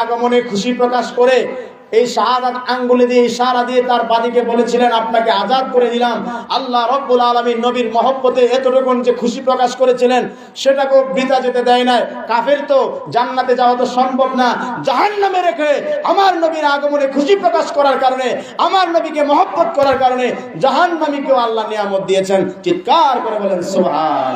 আগমনে খুশি প্রকাশ করে এই শাহাদাত আঙ্গুলে দিয়ে ইশারা দিয়ে তার বাদিকে বলেছিলেন, আপনাকে আজাদ করে দিলাম। আল্লাহ রব্বুল আলমীর নবীর মহব্বতে এতটুকুন যে খুশি প্রকাশ করেছিলেন সেটাকেও বৃথা যেতে দেয় নাই। কাফের তো জান্নাতে যাওয়া তো সম্ভব না। জাহান নামে রেখে আমার নবীর আগমনে খুশি প্রকাশ করার কারণে, আমার নবীকে মহব্বত করার কারণে জাহান নামীকেও আল্লাহ নিয়ামত দিয়েছেন। চিৎকার করে বলেন, সুবহান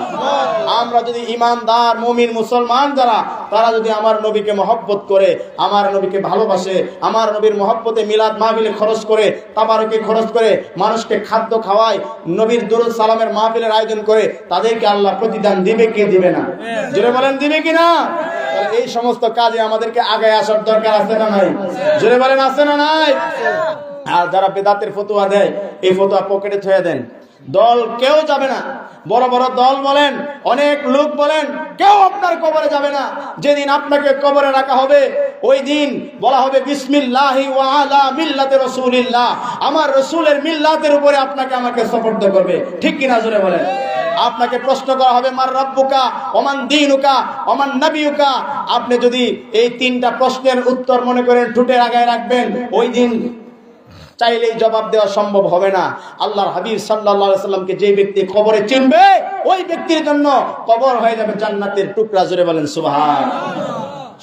আমরা যদি ইমানদার, মুমিন, মুসলমান যারা তারা যদি আমার নবীকে মহব্বত করে, আমার নবীকে ভালোবাসে, আমার নবীর মহব্বতে মিলাদ মাহফিলে খরচ করে, তাবারকে খরচ করে, মানুষকে খাদ্য খাওয়ায়, নবীর দুরুদ সালামের মাহফিলের আয়োজন করে, তাদেরকে আল্লাহ প্রতিদান দিবে কি দিবে না? জোরে বলেন দিবে কি না? এই সমস্ত কাজে আমাদেরকে আগে আসার দরকার আছে না নাই? জোরে বলেন আছে না নাই? আর যারা বেদাতের ফতুয়া দেয়, এই ফতুয়া পকেটে থয়ে দেন। দল কেউ যাবে না। বড় বড় দল বলেন, অনেক লোক বলেন, কেউ আপনার কবরে যাবে না। যেদিন আপনাকে কবরে রাখা হবে, ওই দিন বলা হবে আমার রসুলের মিল্লাতের উপরে আপনাকে আমাকে সফর্দ করবে। ঠিক কিনা জোরে বলেন? আপনাকে প্রশ্ন করা হবে, মার রব্বুকা, ওমান দিনুকা, ওমান নবিউকা আপনি যদি এই তিনটা প্রশ্নের উত্তর মনে করেন ঠুটের আগায় রাখবেন, ওই দিন চাইলেই জবাব দেওয়া সম্ভব হবে না। আল্লাহর হাবিব সাল্লাহামকে যে ব্যক্তি কবরে চিনবে, ওই ব্যক্তির জন্য কবর হয়ে যাবে জান্নাতের টুকরা। জুড়ে বলেন, সুবহান।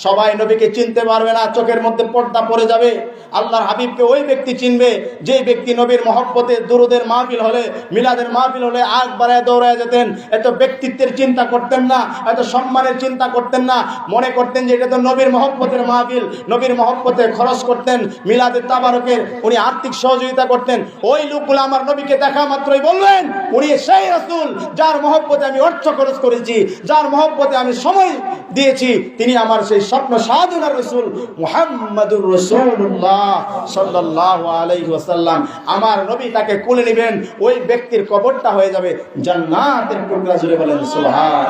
সবাই নবীকে চিনতে পারবে না, চোখের মধ্যে পর্দা পড়ে যাবে। আল্লাহর হাবিবকে ওই ব্যক্তি চিনবে যে ব্যক্তি নবীর মহব্বতে দুরুদের মাহফিল হলে, মিলাদের মাহফিল হলে আগ বাড়ায় দৌড়ায় যেতেন। এত ব্যক্তিত্বের চিন্তা করতেন না, এত সম্মানের চিন্তা করতেন না। মনে করতেন যে এটা তো নবীর মহব্বতের মাহফিল। নবীর মহব্বতে খরচ করতেন মিলাদের তাবারকের, উনি আর্থিক সহযোগিতা করতেন। ওই লোকগুলো আমার নবীকে দেখা মাত্রই বললেন, উনি সেই রাসূল যার মহব্বতে আমি অর্থ খরচ করেছি, যার মহব্বতে আমি সময় দিয়েছি, তিনি আমার সেই স্বপ্ন সাধনার রসুল মুহাম্মাদুর রসুল্লাহ সাল্লাল্লাহু আলাইহি ওয়াসাল্লাম। আমার নবী তাকে কুলে নেবেন, ওই ব্যক্তির কবরটা হয়ে যাবে জান্নাতের টুকরা জুড়ে বলেন সুবহান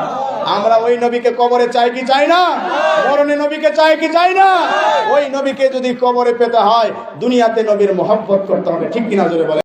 আমরা ওই নবীকে কবরে চাই কি চাই না? মরণে নবীকে চাই কি চাই না? ওই নবীকে যদি কবরে পেতে হয়, দুনিয়াতে নবীর মহব্বত করতে হবে, ঠিক কিনা জোরে বলেন।